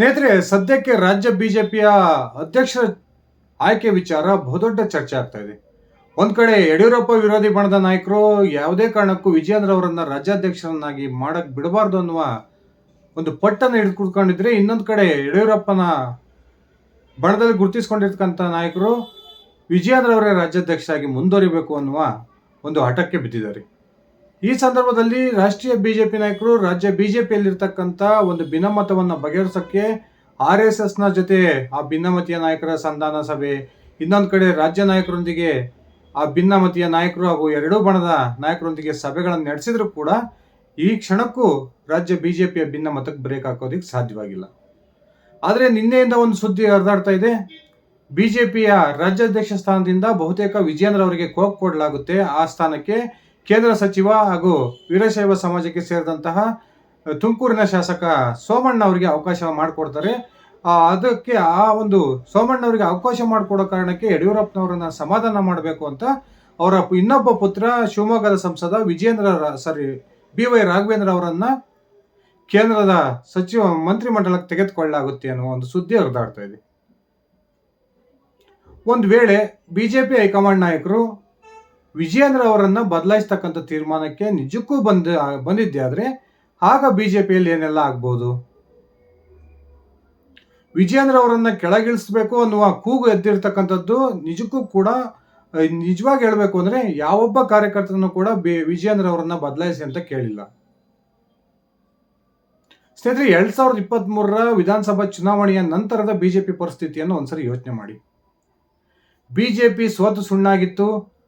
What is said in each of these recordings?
ಸ್ನೇಹಿತರೆ, ಸದ್ಯಕ್ಕೆ ರಾಜ್ಯ ಬಿಜೆಪಿಯ ಅಧ್ಯಕ್ಷರ ಆಯ್ಕೆ ವಿಚಾರ ಬಹುದೊಡ್ಡ ಚರ್ಚೆ ಆಗ್ತಾ ಇದೆ. ಒಂದ್ ಕಡೆ ಯಡಿಯೂರಪ್ಪ ವಿರೋಧಿ ಬಣದ ನಾಯಕರು ಯಾವುದೇ ಕಾರಣಕ್ಕೂ ವಿಜಯೇಂದ್ರ ಅವರನ್ನ ರಾಜ್ಯಾಧ್ಯಕ್ಷರನ್ನಾಗಿ ಮಾಡಕ್ ಬಿಡಬಾರ್ದು ಅನ್ನುವ ಒಂದು ಪಟ್ಟನ್ನು ಹಿಡಿದು ಕುತ್ಕೊಂಡಿದ್ರೆ ಇನ್ನೊಂದು ಕಡೆ ಯಡಿಯೂರಪ್ಪನ ಬಣದಲ್ಲಿ ಗುರುತಿಸ್ಕೊಂಡಿರ್ತಕ್ಕಂಥ ನಾಯಕರು ವಿಜಯೇಂದ್ರ ಅವರೇ ರಾಜ್ಯಾಧ್ಯಕ್ಷರಾಗಿ ಮುಂದುವರಿಬೇಕು ಅನ್ನುವ ಒಂದು ಹಠಕ್ಕೆ ಬಿದ್ದಿದ್ದಾರೆ. ಈ ಸಂದರ್ಭದಲ್ಲಿ ರಾಷ್ಟ್ರೀಯ ಬಿಜೆಪಿ ನಾಯಕರು ರಾಜ್ಯ ಬಿಜೆಪಿಯಲ್ಲಿರ್ತಕ್ಕಂಥ ಒಂದು ಭಿನ್ನಮತವನ್ನು ಬಗೆಹರಿಸೋಕ್ಕೆ ಆರ್ ಎಸ್ ಎಸ್ನ ಜೊತೆ ಆ ಭಿನ್ನಮತೀಯ ನಾಯಕರ ಸಂಧಾನ ಸಭೆ, ಇನ್ನೊಂದು ಕಡೆ ರಾಜ್ಯ ನಾಯಕರೊಂದಿಗೆ ಆ ಭಿನ್ನಮತೀಯ ನಾಯಕರು ಹಾಗೂ ಎರಡೂ ಬಣದ ನಾಯಕರೊಂದಿಗೆ ಸಭೆಗಳನ್ನು ನಡೆಸಿದರೂ ಕೂಡ ಈ ಕ್ಷಣಕ್ಕೂ ರಾಜ್ಯ ಬಿಜೆಪಿಯ ಭಿನ್ನಮತಕ್ಕೆ ಬ್ರೇಕ್ ಹಾಕೋದಿಕ್ಕೆ ಸಾಧ್ಯವಾಗಿಲ್ಲ. ಆದರೆ ನಿನ್ನೆಯಿಂದ ಒಂದು ಸುದ್ದಿ ಹರಿದಾಡ್ತಾ ಇದೆ. ಬಿಜೆಪಿಯ ರಾಜ್ಯಾಧ್ಯಕ್ಷ ಸ್ಥಾನದಿಂದ ಬಹುತೇಕ ವಿಜೇಂದ್ರ ಅವರಿಗೆ ಕೋಕ್ ಕೊಡಲಾಗುತ್ತೆ. ಆ ಸ್ಥಾನಕ್ಕೆ ಕೇಂದ್ರ ಸಚಿವ ಹಾಗೂ ವೀರಶೈವ ಸಮಾಜಕ್ಕೆ ಸೇರಿದಂತಹ ತುಮಕೂರಿನ ಶಾಸಕ ಸೋಮಣ್ಣ ಅವರಿಗೆ ಅವಕಾಶ ಮಾಡಿಕೊಡ್ತಾರೆ. ಅದಕ್ಕೆ ಆ ಒಂದು ಸೋಮಣ್ಣ ಅವರಿಗೆ ಅವಕಾಶ ಮಾಡಿಕೊಡೋ ಕಾರಣಕ್ಕೆ ಯಡಿಯೂರಪ್ಪನವರನ್ನ ಸಮಾಧಾನ ಮಾಡಬೇಕು ಅಂತ ಅವರ ಇನ್ನೊಬ್ಬ ಪುತ್ರ ಶಿವಮೊಗ್ಗದ ಸಂಸದ Vijayendra sorry, B Y Raghavendra ಅವರನ್ನ ಕೇಂದ್ರದ ಸಚಿವ ಮಂತ್ರಿಮಂಡಲಕ್ಕೆ ತೆಗೆದುಕೊಳ್ಳಲಾಗುತ್ತೆ ಅನ್ನುವ ಒಂದು ಸುದ್ದಿ ಹರಿದಾಡ್ತಾ ಇದೆ. ಒಂದು ವೇಳೆ ಬಿಜೆಪಿ ಹೈಕಮಾಂಡ್ ನಾಯಕರು ವಿಜಯೇಂದ್ರ ಅವರನ್ನು ಬದಲಾಯಿಸ್ತಕ್ಕಂಥ ತೀರ್ಮಾನಕ್ಕೆ ನಿಜಕ್ಕೂ ಬಂದ, ಬಂದಿದ್ದೆ ಆದರೆ ಆಗ ಬಿಜೆಪಿಯಲ್ಲಿ ಏನೆಲ್ಲ ಆಗ್ಬೋದು? ವಿಜಯೇಂದ್ರ ಅವರನ್ನು ಕೆಳಗಿಳಿಸ್ಬೇಕು ಅನ್ನುವ ಕೂಗು ಎದ್ದಿರ್ತಕ್ಕಂಥದ್ದು ನಿಜಕ್ಕೂ ಕೂಡ ನಿಜವಾಗಿ ಹೇಳಬೇಕು ಅಂದ್ರೆ ಯಾವೊಬ್ಬ ಕಾರ್ಯಕರ್ತನೂ ಕೂಡ ಬಿ- ವಿಜಯೇಂದ್ರ ಅವರನ್ನು ಬದಲಾಯಿಸಿ ಅಂತ ಕೇಳಿಲ್ಲ. ಸ್ನೇಹಿತರೆ, ಎರಡು ಸಾವಿರದ ಇಪ್ಪತ್ತ್ಮೂರರ ವಿಧಾನಸಭಾ ಚುನಾವಣೆಯ ನಂತರದ ಬಿಜೆಪಿ ಪರಿಸ್ಥಿತಿಯನ್ನು ಒಂದ್ಸರಿ ಯೋಚನೆ ಮಾಡಿ. ಬಿಜೆಪಿ ಸೋತು ಸುಣ್ಣಾಗಿತ್ತು.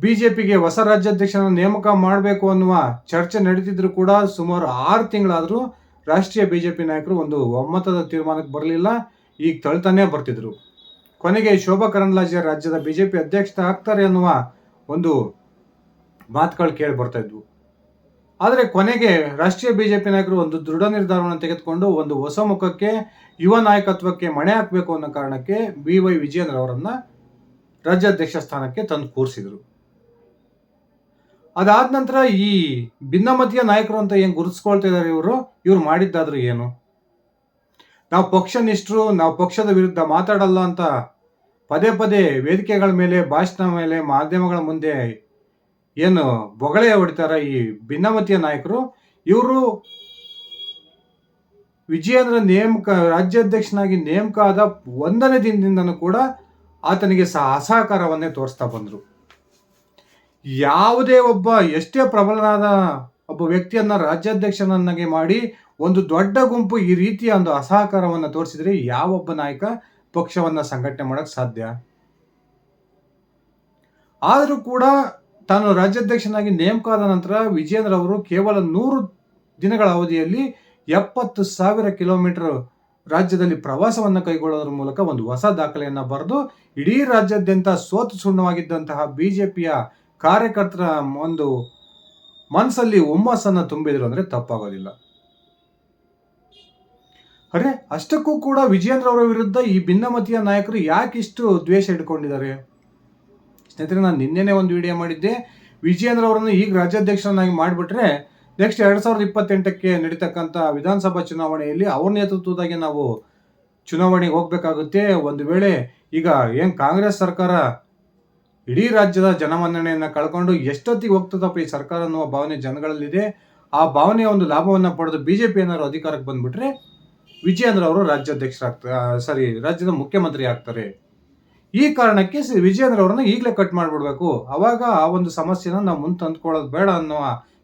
ಬಿಜೆಪಿಗೆ ಹೊಸ ರಾಜ್ಯಾಧ್ಯಕ್ಷನ ನೇಮಕ ಮಾಡಬೇಕು ಅನ್ನುವ ಚರ್ಚೆ ನಡೀತಿದ್ರು ಕೂಡ ಸುಮಾರು ಆರು ತಿಂಗಳಾದರೂ ರಾಷ್ಟ್ರೀಯ ಬಿಜೆಪಿ ನಾಯಕರು ಒಂದು ಒಮ್ಮತದ ತೀರ್ಮಾನಕ್ಕೆ ಬರಲಿಲ್ಲ. ಈಗ ತಳ್ತಾನೇ ಬರ್ತಿದ್ರು. ಕೊನೆಗೆ ಶೋಭಾ ಕರಂದ್ಲಾಜೆ ರಾಜ್ಯದ ಬಿಜೆಪಿ ಅಧ್ಯಕ್ಷ ಆಗ್ತಾರೆ ಅನ್ನುವ ಒಂದು ಮಾತುಗಳು ಕೇಳಿ ಬರ್ತಾ ಇದ್ವು. ಆದರೆ ಕೊನೆಗೆ ರಾಷ್ಟ್ರೀಯ ಬಿಜೆಪಿ ನಾಯಕರು ಒಂದು ದೃಢ ನಿರ್ಧಾರವನ್ನು ತೆಗೆದುಕೊಂಡು ಒಂದು ಹೊಸ ಮುಖಕ್ಕೆ, ಯುವ ನಾಯಕತ್ವಕ್ಕೆ ಮಣೆ ಹಾಕಬೇಕು ಅನ್ನೋ ಕಾರಣಕ್ಕೆ ಬಿ ವೈ ವಿಜಯೇಂದ್ರ ಅವರನ್ನು ರಾಜ್ಯಾಧ್ಯಕ್ಷ ಸ್ಥಾನಕ್ಕೆ ತಂದು ಕೂರಿಸಿದರು. ಅದಾದ ನಂತರ ಈ ಭಿನ್ನಮತೀಯ ನಾಯಕರು ಅಂತ ಏನು ಗುರುತಿಸ್ಕೊಳ್ತಾ ಇದ್ದಾರೆ ಇವರು? ಇವ್ರು ಮಾಡಿದ್ದಾದ್ರೂ ಏನು? ನಾವು ಪಕ್ಷ ನಿಷ್ಠರು ನಾವು ಪಕ್ಷದ ವಿರುದ್ಧ ಮಾತಾಡಲ್ಲ ಅಂತ ಪದೇ ಪದೇ ವೇದಿಕೆಗಳ ಮೇಲೆ, ಭಾಷಣ ಮೇಲೆ, ಮಾಧ್ಯಮಗಳ ಮುಂದೆ ಏನು ಬೊಗಳೆ ಹೊಡಿತಾರ ಈ ಭಿನ್ನಮತೀಯ ನಾಯಕರು? ಇವರು ವಿಜಯೇಂದ್ರ ನೇಮಕ, ರಾಜ್ಯಾಧ್ಯಕ್ಷನಾಗಿ ನೇಮಕ ಆದ ಒಂದನೇ ದಿನದಿಂದನೂ ಕೂಡ ಆತನಿಗೆ ಸಹ ಅಸಹಕಾರವನ್ನೇ ತೋರಿಸ್ತಾ ಬಂದರು. ಯಾವುದೇ ಒಬ್ಬ ಎಷ್ಟೇ ಪ್ರಬಲನಾದ ಒಬ್ಬ ವ್ಯಕ್ತಿಯನ್ನ, ರಾಜ್ಯಾಧ್ಯಕ್ಷನನ್ನಾಗಿ ಮಾಡಿ ಒಂದು ದೊಡ್ಡ ಗುಂಪು ಈ ರೀತಿಯ ಒಂದು ಅಸಹಕಾರವನ್ನು ತೋರಿಸಿದ್ರೆ ಯಾವೊಬ್ಬ ನಾಯಕ ಪಕ್ಷವನ್ನ ಸಂಘಟನೆ ಮಾಡಕ್ ಸಾಧ್ಯ? ಆದರೂ ಕೂಡ ತಾನು ರಾಜ್ಯಾಧ್ಯಕ್ಷನಾಗಿ ನೇಮಕ ಆದ ನಂತರ ವಿಜೇಂದ್ರ ಅವರು ಕೇವಲ ನೂರು ದಿನಗಳ ಅವಧಿಯಲ್ಲಿ ಎಪ್ಪತ್ತು ಸಾವಿರ ಕಿಲೋಮೀಟರ್ ರಾಜ್ಯದಲ್ಲಿ ಪ್ರವಾಸವನ್ನು ಕೈಗೊಳ್ಳೋದ್ರ ಮೂಲಕ ಒಂದು ಹೊಸ ದಾಖಲೆಯನ್ನು ಬರೆದು ಇಡೀ ರಾಜ್ಯಾದ್ಯಂತ ಸೋತು ಸುಣ್ಣವಾಗಿದ್ದಂತಹ ಬಿಜೆಪಿಯ ಕಾರ್ಯಕರ್ತರ ಒಂದು ಮನಸ್ಸಲ್ಲಿ ಹುಮ್ಮಸ್ಸನ್ನು ತುಂಬಿದ್ರು ಅಂದರೆ ತಪ್ಪಾಗೋದಿಲ್ಲ. ಅರೆ, ಅಷ್ಟಕ್ಕೂ ಕೂಡ ವಿಜಯೇಂದ್ರ ಅವರ ವಿರುದ್ಧ ಈ ಭಿನ್ನಮತೀಯ ನಾಯಕರು ಯಾಕೆ ಇಷ್ಟು ದ್ವೇಷ ಇಟ್ಕೊಂಡಿದ್ದಾರೆ? ಸ್ನೇಹಿತರೆ, ನಾನು ನಿನ್ನೆನೆ ಒಂದು ವಿಡಿಯೋ ಮಾಡಿದ್ದೆ. ವಿಜಯೇಂದ್ರ ಅವರನ್ನು ಈಗ ರಾಜ್ಯಾಧ್ಯಕ್ಷರನ್ನಾಗಿ ಮಾಡಿಬಿಟ್ರೆ ನೆಕ್ಸ್ಟ್ ಎರಡು ಸಾವಿರದ ಇಪ್ಪತ್ತೆಂಟಕ್ಕೆ ನಡೀತಕ್ಕಂಥ ವಿಧಾನಸಭಾ ಚುನಾವಣೆಯಲ್ಲಿ ಅವ್ರ ನೇತೃತ್ವದಾಗೆ ನಾವು ಚುನಾವಣೆಗೆ ಹೋಗಬೇಕಾಗುತ್ತೆ. ಒಂದು ವೇಳೆ ಈಗ ಏನು ಕಾಂಗ್ರೆಸ್ ಸರ್ಕಾರ ಇಡೀ ರಾಜ್ಯದ ಜನಮನ್ನಣೆಯನ್ನು ಕಳ್ಕೊಂಡು ಎಷ್ಟೊತ್ತಿಗೆ ಹೋಗ್ತದಪ್ಪ ಈ ಸರ್ಕಾರ ಅನ್ನುವ ಭಾವನೆ ಜನಗಳಲ್ಲಿದೆ. ಆ ಭಾವನೆಯ ಒಂದು ಲಾಭವನ್ನು ಪಡೆದು ಬಿ ಜೆ ಪಿ ಏನಾದ್ರು ಅಧಿಕಾರಕ್ಕೆ ಬಂದ್ಬಿಟ್ರೆ ವಿಜಯೇಂದ್ರ ಅವರು ರಾಜ್ಯಾಧ್ಯಕ್ಷರಾಗ್ತಾರೆ ಸಾರಿ, ರಾಜ್ಯದ ಮುಖ್ಯಮಂತ್ರಿ ಆಗ್ತಾರೆ. ಈ ಕಾರಣಕ್ಕೆ ವಿಜಯೇಂದ್ರ ಅವರನ್ನ ಈಗಲೇ ಕಟ್ ಮಾಡಿಬಿಡ್ಬೇಕು. ಅವಾಗ ಆ ಒಂದು ಸಮಸ್ಯೆನ ನಾವು ಮುಂದೆ ತಂದ್ಕೊಳ್ಳೋದು ಬೇಡ ಅನ್ನುವ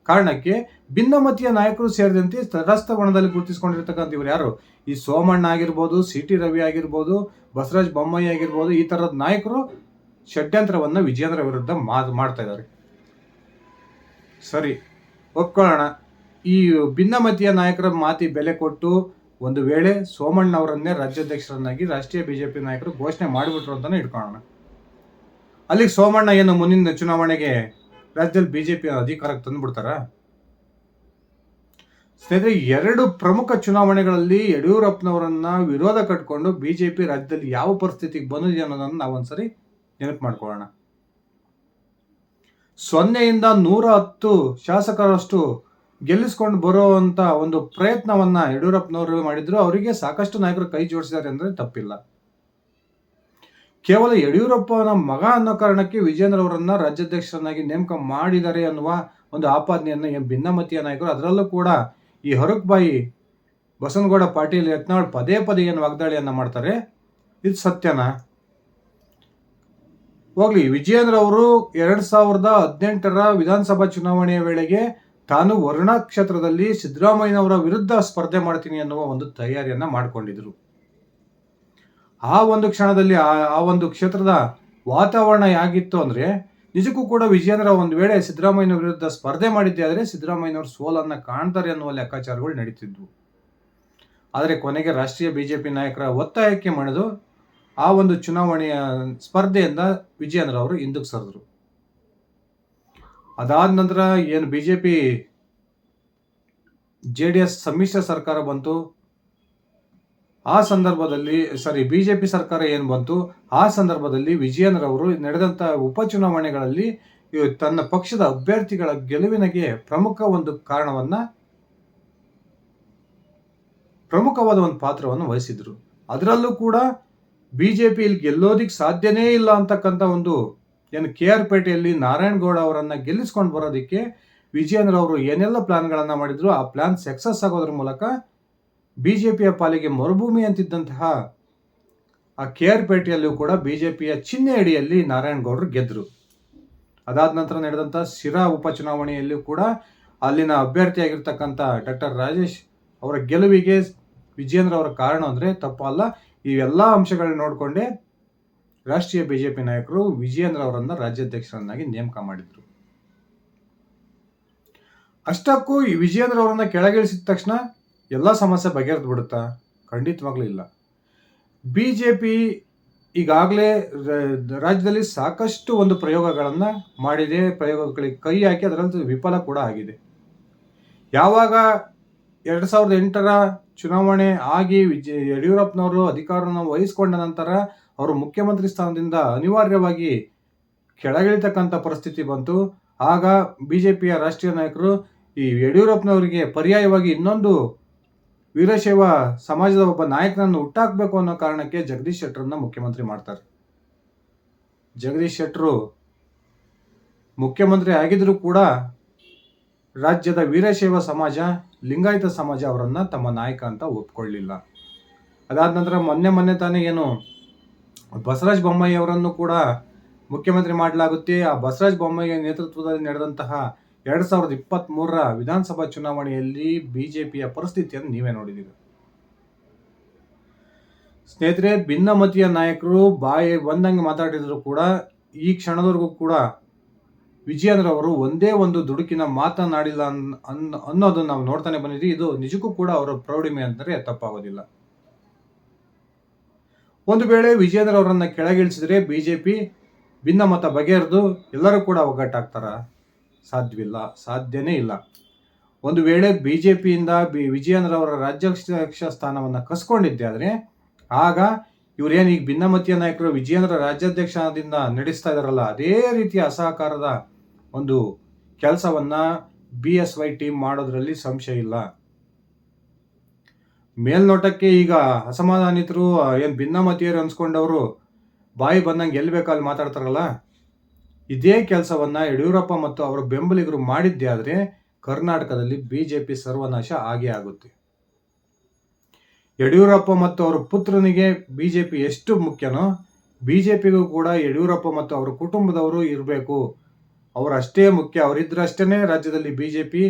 ಕಾರಣಕ್ಕೆ ಭಿನ್ನಮತೀಯ ನಾಯಕರು ಸೇರಿದಂತೆ ತಟಸ್ಥ ಬಣದಲ್ಲಿ ಗುರುತಿಸಿಕೊಂಡಿರ್ತಕ್ಕಂಥ ಇವ್ರು ಯಾರು? ಈ ಸೋಮಣ್ಣ ಆಗಿರ್ಬೋದು, ಸಿ ಟಿ ರವಿ ಆಗಿರ್ಬೋದು, ಬಸವರಾಜ್ ಬೊಮ್ಮಾಯಿ ಆಗಿರ್ಬೋದು, ಈ ತರದ ನಾಯಕರು ಷಡ್ಯಂತ್ರವನ್ನ ವಿಜೇಂದ್ರ ವಿರುದ್ಧ ಮಾತು ಮಾಡ್ತಾ ಇದ್ದಾರೆ. ಸರಿ, ಒಪ್ಕೊಳ್ಳೋಣ. ಈ ಭಿನ್ನಮತೀಯ ನಾಯಕರ ಮಾತಿ ಬೆಲೆ ಕೊಟ್ಟು ಒಂದು ವೇಳೆ ಸೋಮಣ್ಣ ಅವರನ್ನೇ ರಾಜ್ಯಾಧ್ಯಕ್ಷರನ್ನಾಗಿ ರಾಷ್ಟ್ರೀಯ ಬಿಜೆಪಿ ನಾಯಕರು ಘೋಷಣೆ ಮಾಡಿಬಿಟ್ರು ಅಂತಾನೆ ಇಟ್ಕೊಳ್ಳೋಣ ಅಲ್ಲಿಗೆ ಸೋಮಣ್ಣ ಏನು ಮುಂದಿನ ಚುನಾವಣೆಗೆ ರಾಜ್ಯದಲ್ಲಿ ಬಿಜೆಪಿ ಅಧಿಕಾರಕ್ಕೆ ತಂದ್ಬಿಡ್ತಾರ? ಸ್ನೇಹಿತರೆ, ಎರಡು ಪ್ರಮುಖ ಚುನಾವಣೆಗಳಲ್ಲಿ ಯಡಿಯೂರಪ್ಪನವರನ್ನ ವಿರೋಧ ಕಟ್ಕೊಂಡು ಬಿಜೆಪಿ ರಾಜ್ಯದಲ್ಲಿ ಯಾವ ಪರಿಸ್ಥಿತಿಗೆ ಬಂದಿದೆ ಅನ್ನೋದನ್ನು ನಾವು ಒಂದ್ಸರಿ ನೆನಪು ಮಾಡ್ಕೊಳ್ಳೋಣ? ಸೊನ್ನೆಯಿಂದ ನೂರ ಹತ್ತು ಶಾಸಕರಷ್ಟು ಗೆಲ್ಲಿಸ್ಕೊಂಡು ಬರುವಂತ ಒಂದು ಪ್ರಯತ್ನವನ್ನ ಯಡಿಯೂರಪ್ಪನವರು ಮಾಡಿದ್ರು. ಅವರಿಗೆ ಸಾಕಷ್ಟು ನಾಯಕರು ಕೈ ಜೋಡಿಸಿದ್ದಾರೆ ಅಂದ್ರೆ ತಪ್ಪಿಲ್ಲ. ಕೇವಲ ಯಡಿಯೂರಪ್ಪನ ಮಗ ಅನ್ನೋ ಕಾರಣಕ್ಕೆ ವಿಜೇಂದ್ರ ಅವರನ್ನ ರಾಜ್ಯಾಧ್ಯಕ್ಷರನ್ನಾಗಿ ನೇಮಕ ಮಾಡಿದ್ದಾರೆ ಅನ್ನುವ ಒಂದು ಆಪಾದನೆಯನ್ನು ಭಿನ್ನಮತೀಯ ನಾಯಕರು, ಅದರಲ್ಲೂ ಕೂಡ ಈ ಹೊರಕ್ಬಾಯಿ ಬಸನಗೌಡ ಪಾಟೀಲ್ ಯತ್ನಾಳ್ ಪದೇ ಪದೇ ಏನು ವಾಗ್ದಾಳಿಯನ್ನ ಮಾಡ್ತಾರೆ. ಇದು ಸತ್ಯನಾ? ಹೋಗ್ಲಿ, ವಿಜಯೇಂದ್ರ ಅವರು ಎರಡ್ ಸಾವಿರದ ಹದಿನೆಂಟರ ವಿಧಾನಸಭಾ ಚುನಾವಣೆಯ ವೇಳೆಗೆ ತಾನು ವರ್ಣ ಕ್ಷೇತ್ರದಲ್ಲಿ ಸಿದ್ದರಾಮಯ್ಯನವರ ವಿರುದ್ಧ ಸ್ಪರ್ಧೆ ಮಾಡ್ತೀನಿ ಅನ್ನುವ ಒಂದು ತಯಾರಿಯನ್ನ ಮಾಡಿಕೊಂಡಿದ್ರು. ಆ ಒಂದು ಕ್ಷಣದಲ್ಲಿ ಆ ಒಂದು ಕ್ಷೇತ್ರದ ವಾತಾವರಣ ಹೇಗಿತ್ತು ಅಂದ್ರೆ, ನಿಜಕ್ಕೂ ಕೂಡ ವಿಜಯೇಂದ್ರ ಒಂದು ವೇಳೆ ಸಿದ್ದರಾಮಯ್ಯನ ವಿರುದ್ಧ ಸ್ಪರ್ಧೆ ಮಾಡಿದ್ದೆ ಆದರೆ ಸಿದ್ದರಾಮಯ್ಯನವರು ಸೋಲನ್ನ ಕಾಣ್ತಾರೆ ಅನ್ನುವ ಲೆಕ್ಕಾಚಾರಗಳು ನಡೀತಿದ್ವು. ಆದರೆ ಕೊನೆಗೆ ರಾಷ್ಟ್ರೀಯ ಬಿಜೆಪಿ ನಾಯಕರ ಒತ್ತಾಯಕ್ಕೆ ಮಣಿದು ಆ ಒಂದು ಚುನಾವಣೆಯ ಸ್ಪರ್ಧೆಯಿಂದ ವಿಜಯೇಂದ್ರ ಅವರು ಹಿಂದಕ್ಕೆ ಸರಿದ್ರು. ಅದಾದ ನಂತರ ಏನು B J P J D S ಸಮ್ಮಿಶ್ರ ಸರ್ಕಾರ ಬಂತು. ಆ ಸಂದರ್ಭದಲ್ಲಿ ಸಾರಿ ಪಿ ಸರ್ಕಾರ ಏನು ಬಂತು, ಆ ಸಂದರ್ಭದಲ್ಲಿ ವಿಜಯೇಂದ್ರ ಅವರು ನಡೆದಂಥ ಉಪಚುನಾವಣೆಗಳಲ್ಲಿ ತನ್ನ ಪಕ್ಷದ ಅಭ್ಯರ್ಥಿಗಳ ಗೆಲುವಿನಗೆ ಪ್ರಮುಖ ಒಂದು ಕಾರಣವನ್ನ, ಪ್ರಮುಖವಾದ ಒಂದು ಪಾತ್ರವನ್ನು ವಹಿಸಿದ್ರು. ಅದರಲ್ಲೂ ಕೂಡ ಬಿಜೆಪಿ ಇಲ್ಲಿ ಗೆಲ್ಲೋದಿಕ್ ಸಾಧ್ಯನೇ ಇಲ್ಲ ಅಂತಕ್ಕಂಥ ಒಂದು ಏನು ಕೆ ಆರ್ ಪೇಟೆಯಲ್ಲಿ ನಾರಾಯಣಗೌಡ ಅವರನ್ನು ಗೆಲ್ಲಿಸ್ಕೊಂಡು ಬರೋದಕ್ಕೆ ವಿಜಯೇಂದ್ರ ಅವರು ಏನೆಲ್ಲ ಪ್ಲ್ಯಾನ್ಗಳನ್ನು ಮಾಡಿದ್ರು, ಆ ಪ್ಲಾನ್ ಸಕ್ಸಸ್ ಆಗೋದ್ರ ಮೂಲಕ ಬಿಜೆಪಿಯ ಪಾಲಿಗೆ ಮರುಭೂಮಿ ಅಂತಿದ್ದಂತಹ ಆ ಕೆ ಆರ್ ಪೇಟೆಯಲ್ಲೂ ಕೂಡ ಬಿಜೆಪಿಯ ಚಿಹ್ನೆ ಅಡಿಯಲ್ಲಿ ನಾರಾಯಣಗೌಡರು ಗೆದ್ದರು ಅದಾದ ನಂತರ ನಡೆದಂಥ ಶಿರಾ ಉಪಚುನಾವಣೆಯಲ್ಲೂ ಕೂಡ ಅಲ್ಲಿನ ಅಭ್ಯರ್ಥಿಯಾಗಿರ್ತಕ್ಕಂಥ ಡಾಕ್ಟರ್ ರಾಜೇಶ್ ಅವರ ಗೆಲುವಿಗೆ ವಿಜಯೇಂದ್ರ ಅವರ ಕಾರಣ ಅಂದರೆ ತಪ್ಪಲ್ಲ ಇವೆಲ್ಲ ಅಂಶಗಳನ್ನ ನೋಡಿಕೊಂಡೇ ರಾಷ್ಟ್ರೀಯ ಬಿಜೆಪಿ ನಾಯಕರು ವಿಜಯೇಂದ್ರ ಅವರನ್ನು ರಾಜ್ಯಾಧ್ಯಕ್ಷರನ್ನಾಗಿ ನೇಮಕ ಮಾಡಿದರು. ಅಷ್ಟಕ್ಕೂ ಈ ವಿಜಯೇಂದ್ರ ಅವರನ್ನು ಕೆಳಗಿಳಿಸಿದ ತಕ್ಷಣ ಎಲ್ಲ ಸಮಸ್ಯೆ ಬಗೆಹರಿದು ಬಿಡುತ್ತಾ? ಖಂಡಿತವಾಗ್ಲೂ ಇಲ್ಲ. ಬಿ ಜೆ ಪಿ ಈಗಾಗಲೇ ರಾಜ್ಯದಲ್ಲಿ ಸಾಕಷ್ಟು ಒಂದು ಪ್ರಯೋಗಗಳನ್ನು ಮಾಡಿದೆ, ಪ್ರಯೋಗಗಳಿಗೆ ಕೈ ಹಾಕಿ ಅದರಲ್ಲಿ ವಿಫಲ ಕೂಡ ಆಗಿದೆ. ಯಾವಾಗ ಎರಡು ಸಾವಿರದ ಎಂಟರ ಚುನಾವಣೆ ಆಗಿ ವಿಜಯ ಯಡಿಯೂರಪ್ಪನವರು ಅಧಿಕಾರವನ್ನು ವಹಿಸಿಕೊಂಡ ನಂತರ ಅವರು ಮುಖ್ಯಮಂತ್ರಿ ಸ್ಥಾನದಿಂದ ಅನಿವಾರ್ಯವಾಗಿ ಕೆಳಗಿಳಿತಕ್ಕಂಥ ಪರಿಸ್ಥಿತಿ ಬಂತು. ಆಗ ಬಿ ಜೆ ಪಿಯ ರಾಷ್ಟ್ರೀಯ ನಾಯಕರು ಈ ಯಡಿಯೂರಪ್ಪನವರಿಗೆ ಪರ್ಯಾಯವಾಗಿ ಇನ್ನೊಂದು ವೀರಶೈವ ಸಮಾಜದ ಒಬ್ಬ ನಾಯಕನನ್ನು ಹುಟ್ಟಾಕಬೇಕು ಅನ್ನೋ ಕಾರಣಕ್ಕೆ ಜಗದೀಶ್ ಶೆಟ್ಟರನ್ನ ಮುಖ್ಯಮಂತ್ರಿ ಮಾಡ್ತಾರೆ. ಜಗದೀಶ್ ಶೆಟ್ಟರು ಮುಖ್ಯಮಂತ್ರಿ ಆಗಿದ್ರು ಕೂಡ ರಾಜ್ಯದ ವೀರಶೈವ ಸಮಾಜ, ಲಿಂಗಾಯತ ಸಮಾಜ ಅವರನ್ನು ತಮ್ಮ ನಾಯಕ ಅಂತ ಒಪ್ಕೊಳ್ಳಿಲ್ಲ. ಅದಾದ ನಂತರ ಮೊನ್ನೆ ಮೊನ್ನೆ ತಾನೇ ಏನು ಬಸವರಾಜ ಬೊಮ್ಮಾಯಿ ಅವರನ್ನು ಕೂಡ ಮುಖ್ಯಮಂತ್ರಿ ಮಾಡಲಾಗುತ್ತೆ. ಆ ಬಸವರಾಜ ಬೊಮ್ಮಾಯಿ ನೇತೃತ್ವದಲ್ಲಿ ನಡೆದಂತಹ ಎರಡು ಸಾವಿರದ ಇಪ್ಪತ್ತ್ಮೂರರ ವಿಧಾನಸಭಾ ಚುನಾವಣೆಯಲ್ಲಿ ಬಿಜೆಪಿಯ ಪರಿಸ್ಥಿತಿಯನ್ನು ನೀವೇ ನೋಡಿದ್ದೀರಿ. ಸ್ನೇಹಿತರೆ, ಭಿನ್ನಮತೀಯ ನಾಯಕರು ಬಾಯಿ ಬಂದಂಗೆ ಮಾತಾಡಿದ್ರು ಕೂಡ ಈ ಕ್ಷಣದವರೆಗೂ ಕೂಡ ವಿಜಯೇಂದ್ರ ಅವರು ಒಂದೇ ಒಂದು ದುಡುಕಿನ ಮಾತನಾಡಿಲ್ಲ ಅನ್, ಅನ್- ಅನ್ನೋದನ್ನ ನಾವು ನೋಡ್ತಾನೆ ಬಂದಿದ್ವಿ. ಇದು ನಿಜಕ್ಕೂ ಕೂಡ ಅವರ ಪ್ರೌಢಿಮೆ ಅಂದರೆ ತಪ್ಪಾಗೋದಿಲ್ಲ. ಒಂದು ವೇಳೆ ವಿಜಯೇಂದ್ರ ಅವರನ್ನ ಕೆಳಗಿಳಿಸಿದ್ರೆ ಬಿಜೆಪಿ ಭಿನ್ನಮತ ಬಗೆಹರಿದು ಎಲ್ಲರೂ ಕೂಡ ಒಗ್ಗಟ್ಟಾಗ್ತಾರ? ಸಾಧ್ಯವಿಲ್ಲ. ಸಾಧ್ಯನೇ ಇಲ್ಲ. ಒಂದು ವೇಳೆ ಬಿಜೆಪಿಯಿಂದ ಬಿ ವಿಜಯೇಂದ್ರ ಅವರ ರಾಜ್ಯಾಧ್ಯಕ್ಷ ಸ್ಥಾನವನ್ನು ಕಸ್ಕೊಂಡಿದ್ದೆ ಆದರೆ ಆಗ ಇವರೇನು ಈಗ ಭಿನ್ನಮತೀಯ ನಾಯಕರು ವಿಜಯೇಂದ್ರ ರಾಜ್ಯಾಧ್ಯಕ್ಷದಿಂದ ನಡೆಸ್ತಾ ಇದಾರಲ್ಲ, ಅದೇ ರೀತಿಯ ಅಸಹಕಾರದ ಒಂದು ಕೆಲಸವನ್ನ ಬಿ ಎಸ್ ವೈ ಟೀಮ್ ಮಾಡೋದ್ರಲ್ಲಿ ಸಂಶಯ ಇಲ್ಲ. ಮೇಲ್ನೋಟಕ್ಕೆ ಈಗ ಅಸಮಾಧಾನಿತರು ಏನು ಭಿನ್ನಮತೀಯರು ಅನ್ಸ್ಕೊಂಡವರು ಬಾಯಿ ಬಂದಂಗೆ ಎಲ್ಲಿ ಬೇಕಲ್ಲಿ ಮಾತಾಡ್ತಾರಲ್ಲ? ಇದೇ ಕೆಲಸವನ್ನ ಯಡಿಯೂರಪ್ಪ ಮತ್ತು ಅವರ ಬೆಂಬಲಿಗರು ಮಾಡಿದ್ದೇ ಆದರೆ ಕರ್ನಾಟಕದಲ್ಲಿ ಬಿಜೆಪಿ ಸರ್ವನಾಶ ಆಗೇ ಆಗುತ್ತೆ. ಯಡಿಯೂರಪ್ಪ ಮತ್ತು ಅವರ ಪುತ್ರನಿಗೆ ಬಿಜೆಪಿ ಎಷ್ಟು ಮುಖ್ಯನೋ ಬಿಜೆಪಿಗೂ ಕೂಡ ಯಡಿಯೂರಪ್ಪ ಮತ್ತು ಅವರ ಕುಟುಂಬದವರು ಇರಬೇಕು. ಅವರು ಅಷ್ಟೇ ಮುಖ್ಯ. ಅವರಿದ್ದರಷ್ಟೇ ರಾಜ್ಯದಲ್ಲಿ ಪಿ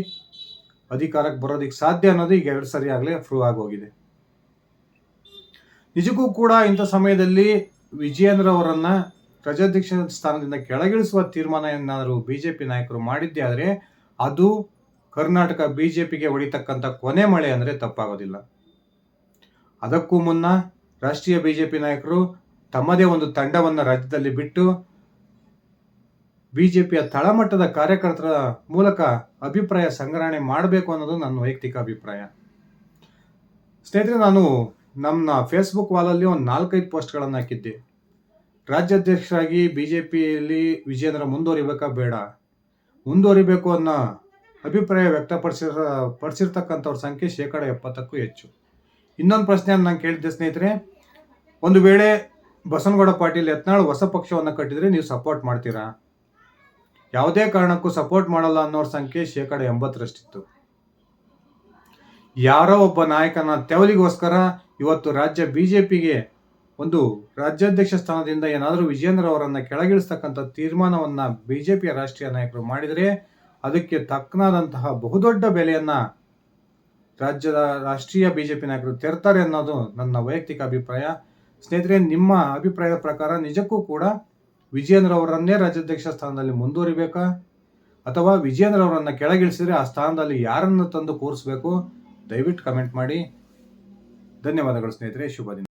ಅಧಿಕಾರಕ್ಕೆ ಬರೋದಕ್ಕೆ ಸಾಧ್ಯ ಅನ್ನೋದು ಈಗ ಎರಡು ಸರಿ ಆಗಲೇ ಪ್ರೂವ್ ಆಗೋಗಿದೆ ನಿಜಕ್ಕೂ ಕೂಡ ಇಂಥ ಸಮಯದಲ್ಲಿ ವಿಜಯೇಂದ್ರ ಅವರನ್ನ ಪ್ರಜಾಧ್ಯಕ್ಷ ಸ್ಥಾನದಿಂದ ಕೆಳಗಿಳಿಸುವ ತೀರ್ಮಾನ ಏನಾದರೂ ಪಿ ನಾಯಕರು ಮಾಡಿದ್ದೇ ಆದರೆ ಅದು ಕರ್ನಾಟಕ ಬಿ ಜೆ ಪಿಗೆ ಹೊಡಿತಕ್ಕಂಥ ಕೊನೆ ಮಳೆ ಅಂದರೆ ತಪ್ಪಾಗೋದಿಲ್ಲ. ಅದಕ್ಕೂ ಮುನ್ನ ರಾಷ್ಟ್ರೀಯ ಬಿ ಜೆ ಪಿ ನಾಯಕರು ತಮ್ಮದೇ ಒಂದು ತಂಡವನ್ನು ರಾಜ್ಯದಲ್ಲಿ ಬಿಟ್ಟು ಬಿಜೆಪಿಯ ತಳಮಟ್ಟದ ಕಾರ್ಯಕರ್ತರ ಮೂಲಕ ಅಭಿಪ್ರಾಯ ಸಂಗ್ರಹಣೆ ಮಾಡಬೇಕು ಅನ್ನೋದು ನನ್ನ ವೈಯಕ್ತಿಕ ಅಭಿಪ್ರಾಯ. ಸ್ನೇಹಿತರೆ, ನಾನು ನಮ್ಮ ಫೇಸ್ಬುಕ್ ವಾಲಲ್ಲಿ ಒಂದು ನಾಲ್ಕೈದು ಪೋಸ್ಟ್ಗಳನ್ನು ಹಾಕಿದ್ದೆ. ರಾಜ್ಯಾಧ್ಯಕ್ಷರಾಗಿ ಬಿ ಜೆ ಪಿಯಲ್ಲಿ ವಿಜೇಂದ್ರ ಮುಂದುವರಿಬೇಕಾ ಬೇಡ. ಮುಂದುವರಿಬೇಕು ಅನ್ನೋ ಅಭಿಪ್ರಾಯ ವ್ಯಕ್ತಪಡಿಸಿರ, ಪಡಿಸಿರ್ತಕ್ಕಂಥವ್ರ ಸಂಖ್ಯೆ ಶೇಕಡ ಎಪ್ಪತ್ತಕ್ಕೂ ಹೆಚ್ಚು. ಇನ್ನೊಂದು ಪ್ರಶ್ನೆಯನ್ನು ನಾನು ಕೇಳಿದ್ದೆ ಸ್ನೇಹಿತರೆ, ಒಂದು ವೇಳೆ ಬಸನಗೌಡ ಪಾಟೀಲ್ ಯತ್ನಾಳ್ ಹೊಸ ಪಕ್ಷವನ್ನು ಕಟ್ಟಿದರೆ ನೀವು ಸಪೋರ್ಟ್ ಮಾಡ್ತೀರಾ? ಯಾವುದೇ ಕಾರಣಕ್ಕೂ ಸಪೋರ್ಟ್ ಮಾಡಲ್ಲ ಅನ್ನೋರ ಸಂಖ್ಯೆ ಶೇಕಡ ಎಂಬತ್ತರಷ್ಟಿತ್ತು. ಯಾರೋ ಒಬ್ಬ ನಾಯಕನ ತೆವಲಿಗೋಸ್ಕರ ಇವತ್ತು ರಾಜ್ಯ ಬಿಜೆಪಿಗೆ ಒಂದು ರಾಜ್ಯಾಧ್ಯಕ್ಷ ಸ್ಥಾನದಿಂದ ಏನಾದರೂ ವಿಜೇಂದ್ರ ಅವರನ್ನು ಕೆಳಗಿಳಿಸ್ತಕ್ಕಂಥ ತೀರ್ಮಾನವನ್ನ ಬಿಜೆಪಿಯ ರಾಷ್ಟ್ರೀಯ ನಾಯಕರು ಮಾಡಿದರೆ ಅದಕ್ಕೆ ತಕ್ಕನಾದಂತಹ ಬಹುದೊಡ್ಡ ಬೆಲೆಯನ್ನ ರಾಜ್ಯದ ರಾಷ್ಟ್ರೀಯ ಬಿಜೆಪಿ ನಾಯಕರು ತೆರ್ತಾರೆ ಅನ್ನೋದು ನನ್ನ ವೈಯಕ್ತಿಕ ಅಭಿಪ್ರಾಯ. ಸ್ನೇಹಿತರೆ, ನಿಮ್ಮ ಅಭಿಪ್ರಾಯದ ಪ್ರಕಾರ ನಿಜಕ್ಕೂ ಕೂಡ ವಿಜೇಂದ್ರ ಅವರನ್ನೇ ರಾಜ್ಯಾಧ್ಯಕ್ಷ ಸ್ಥಾನದಲ್ಲಿ ಮುಂದುವರಿಬೇಕಾ? ಅಥವಾ ವಿಜೇಂದ್ರ ಅವರನ್ನು ಕೆಳಗಿಳಿಸಿದರೆ ಆ ಸ್ಥಾನದಲ್ಲಿ ಯಾರನ್ನು ತಂದು ಕೂರಿಸಬೇಕು? ದಯವಿಟ್ಟು ಕಮೆಂಟ್ ಮಾಡಿ. ಧನ್ಯವಾದಗಳು ಸ್ನೇಹಿತರೆ, ಶುಭ